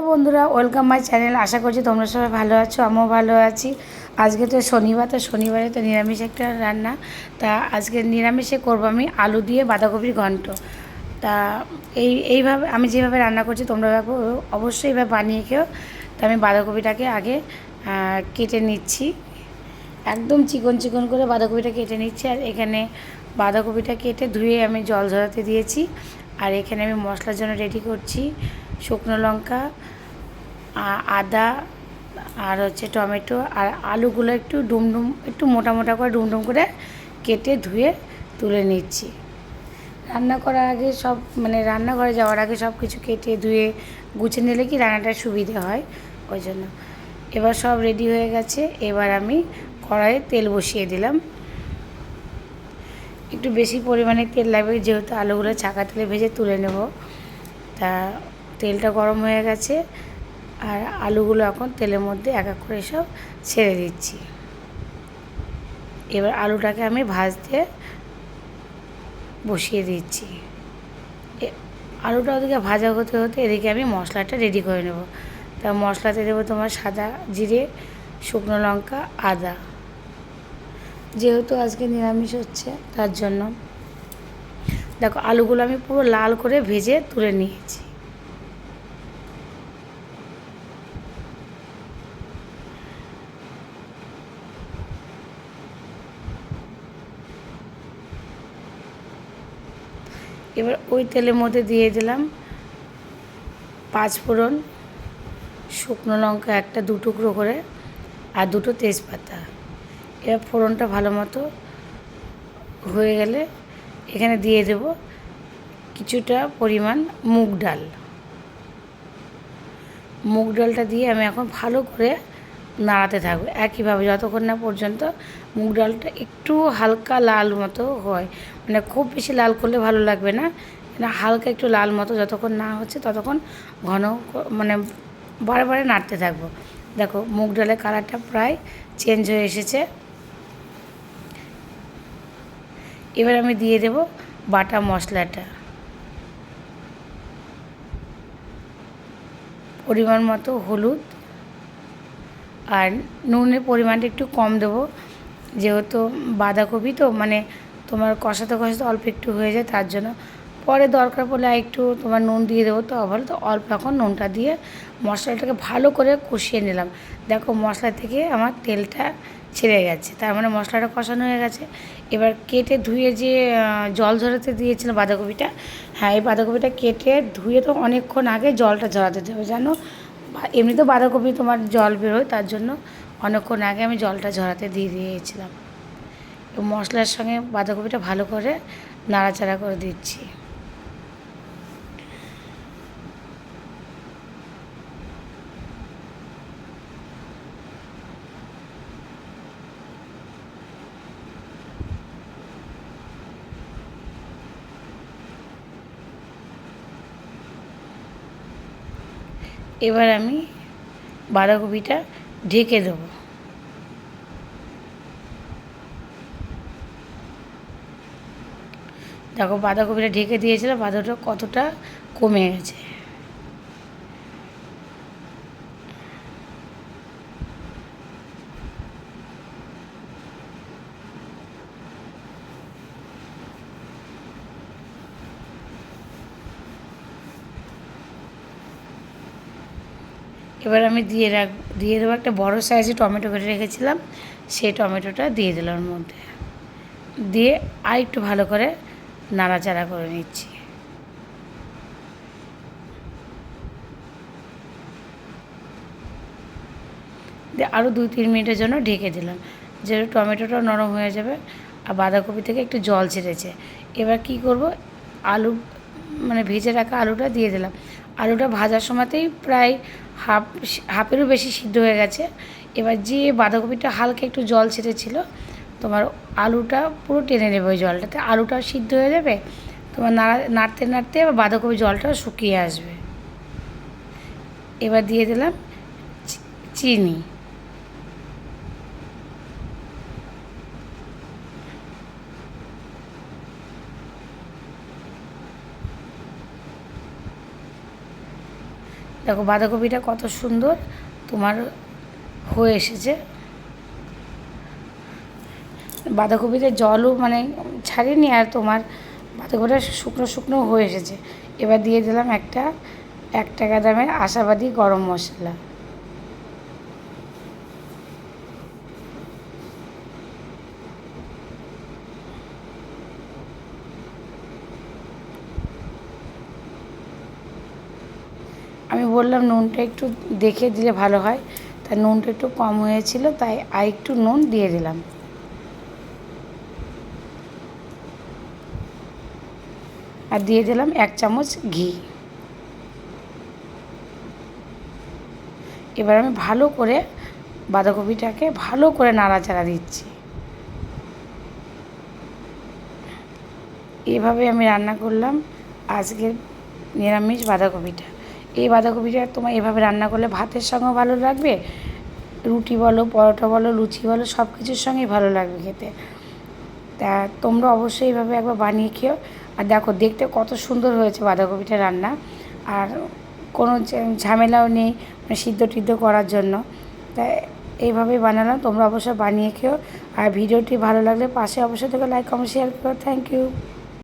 Hello বন্ধুরা welcome my channel আশা করছি তোমরা সবাই ভালো আছো, আমিও ভালো আছি। আজকে তো শনিবার, তো শনিবারে তো নিরামিষ একটা রান্না। তা আজকে নিরামিষে করব আমি আলু দিয়ে বাঁধাকপির ঘন্ট। তা এই, এইভাবে আমি যেভাবে রান্না করছি, তোমরা অবশ্যই এইভাবে বানিয়ে খেও। তা আমি বাঁধাকপিটাকে আগে কেটে নিচ্ছি। একদম চিকন চিকন করে বাঁধাকপিটা কেটে নিচ্ছি। আর এখানে বাঁধাকপিটা কেটে ধুয়ে আমি জল ঝরাতে দিয়েছি। আর এখানে আমি মশলার জন্য রেডি করছি শুকনো লঙ্কা আদা আর হচ্ছে টমেটো আর আলুগুলো একটু ডুমডুম, একটু মোটা মোটা করে ডুমডুম করে কেটে ধুয়ে তুলে নিচ্ছি। রান্না করার আগে সব মানে রান্নাঘরে যাওয়ার আগে সব কিছু কেটে ধুয়ে গুছিয়ে নিলে কি রান্নাটা সুবিধে হয়? ওই জন্য। এবার সব রেডি হয়ে গেছে, এবার আমি কড়াইয়ে তেল বসিয়ে দিলাম। একটু বেশি পরিমাণে তেল লাগবে, যেহেতু আলুগুলো ছাকা তেলে ভেজে তুলে নেব। তা তেলটা গরম হয়ে গেছে। আর আলুগুলো এখন তেলের মধ্যে এক এক করে সব ছেড়ে দিচ্ছি। এবার আলুটাকে আমি ভাজতে বসিয়ে দিচ্ছি। আলুটা ওদিকে ভাজা হতে হতে এদিকে আমি মশলাটা রেডি করে নেব। তা মশলাতে দেবো তোমার সাদা জিরে, শুকনো লঙ্কা, আদা। যেহেতু আজকে নিরামিষ হচ্ছে, তার জন্য। দেখো, আলুগুলো আমি পুরো লাল করে ভেজে তুলে নিয়েছি। এবার ওই তেলের মধ্যে দিয়ে দিলাম পাঁচ ফোড়ন, শুকনো লঙ্কা একটা, দু টুকরো করে, আর দুটো তেজপাতা। এবার ফোড়নটা ভালো মতো হয়ে গেলে এখানে দিয়ে দেব কিছুটা পরিমাণ মুগ ডাল। মুগ ডালটা দিয়ে আমি এখন ভালো করে নাড়াতে থাকব। একইভাবে যতক্ষণ না পর্যন্ত মুগ ডালটা একটু হালকা লাল মতো হয় মানে খুব বেশি লাল করলে ভালো লাগবে না না হালকা একটু লাল মতো যতক্ষণ না হচ্ছে ততক্ষণ ঘন মানে বারে বারে নাড়তে থাকব। দেখো মুগ ডালের কালারটা প্রায় চেঞ্জ হয়ে এসেছে। এবার আমি দিয়ে দেব বাটা মশলাটা। পরিমাণ মতো হলুদ আর নুনের পরিমাণটা একটু কম দেবো। যেহেতু বাঁধাকপি তো মানে তোমার কষাতে কষাতে অল্প একটু হয়ে যায়, তার জন্য। পরে দরকার পড়লে একটু তোমার নুন দিয়ে দেবো। তো আবার তো অল্প এখন নুনটা দিয়ে মশলাটাকে ভালো করে কষিয়ে নিলাম। দেখো মশলা থেকে আমার তেলটা ছেড়ে গেছে, তার মানে মশলাটা কষানো হয়ে গেছে। এবার কেটে ধুয়ে যে জল ঝরাতে দিয়েছিলাম বাঁধাকপিটা হ্যাঁ এই বাঁধাকপিটা কেটে ধুয়ে তো অনেকক্ষণ আগে জলটা ঝরাতে দেবে। জানো? এমনি তো বাঁধাকপি তোমার জল বেরোয়, তার জন্য অনেকক্ষণ আগে আমি জলটা ঝরাতে দিয়ে দিয়েছিলাম। মশলার সঙ্গে বাঁধাকপিটা ভালো করে নাড়াচাড়া করে দিচ্ছি। এবার আমি বাঁধাকপিটা ঢেকে দেবো। দেখো বাঁধাকপিটা ঢেকে দিয়েছিলাম বাঁধাটা কতটা কমে গেছে। এবার আমি দিয়ে রাখ, দিয়ে দেবো একটা বড় সাইজে টমেটো কেটে রেখেছিলাম, সেই টমেটোটা দিয়ে দিলাম মধ্যে। দিয়ে আর একটু ভালো করে নাড়াচাড়া করে নিচ্ছি। দিয়ে আরও দুই তিন মিনিটের জন্য ঢেকে দিলাম, যেহেতু টমেটোটা নরম হয়ে যাবে আর বাঁধাকপি থেকে একটু জল ছেড়েছে। এবার কি করব? আলু মানে ভেজে রাখা আলুটা দিয়ে দিলাম। আলুটা ভাজার সময়তেই প্রায় হাফ হাফেরও বেশি সিদ্ধ হয়ে গেছে। এবার যে বাঁধাকপিটা হালকা একটু জল ছেড়েছিল তোমার আলুটা পুরো টেনে নেবে ওই জলটাতে। আলুটাও সিদ্ধ হয়ে যাবে, তোমার নাড়া, নাড়তে নাড়তে এবার বাঁধাকপি জলটাও শুকিয়ে আসবে। এবার দিয়ে দিলাম চিনি। দেখো বাঁধাকপিটা কত সুন্দর তোমার হয়ে এসেছে। বাঁধাকপিতে জলও মানে ছাড়িনি আর তোমার বাঁধাকপিটা শুকনো শুকনো হয়ে এসেছে। এবার দিয়ে দিলাম একটা, এক টাকা দামের আশাবাদী গরম মশলা। বললাম নুনটা একটু দেখে দিলে ভালো হয়। তাই নুনটা একটু কম হয়েছিল, তাই আর একটু নুন দিয়ে দিলাম। আর দিয়ে দিলাম এক চামচ ঘি। এবার আমি ভালো করে বাঁধাকপিটাকে ভালো করে নাড়াচাড়া দিচ্ছি। এভাবে আমি রান্না করলাম আজকের নিরামিষ বাঁধাকপিটা। এই বাঁধাকপিটা তোমার এভাবে রান্না করলে ভাতের সঙ্গেও ভালো লাগবে? রুটি বলো, পরোটা বলো, লুচি বলো সব কিছুর সঙ্গেই ভালো লাগবে খেতে। তা তোমরা অবশ্যই এইভাবে একবার বানিয়ে খেও। আর দেখো, দেখতে কত সুন্দর হয়েছে বাঁধাকপিটা রান্না। আর কোনো ঝামেলাও নেই মানে সিদ্ধ টিদ্ধ করার জন্য। তা এইভাবেই বানালাম, তোমরা অবশ্যই বানিয়ে খেও। আর ভিডিওটি ভালো লাগলে পাশে অবশ্যই থেকে লাইক কমেন্ট শেয়ার করো। Thank you